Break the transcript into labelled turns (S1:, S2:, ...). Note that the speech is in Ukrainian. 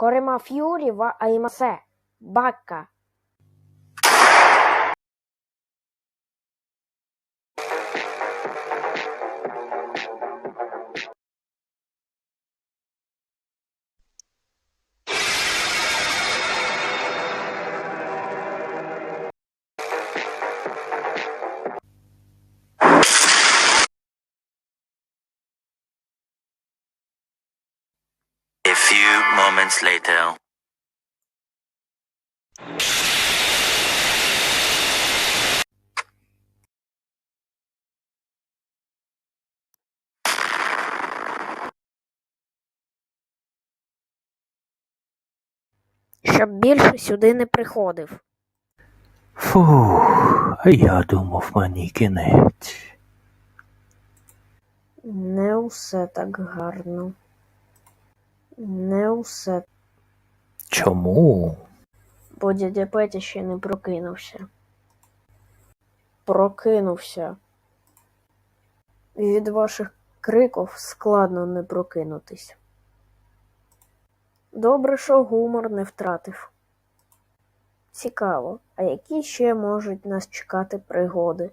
S1: Корема va a аймасе. Бакка.
S2: Few moments later.
S1: Щоб більше сюди не приходив.
S3: Фух, а я думав мені кінець.
S1: Не усе так гарно. Не усе.
S3: Чому?
S1: Бо дядя Петя ще не прокинувся. Прокинувся. Від ваших криків складно не прокинутись. Добре, що гумор не втратив. Цікаво, а які ще можуть нас чекати пригоди?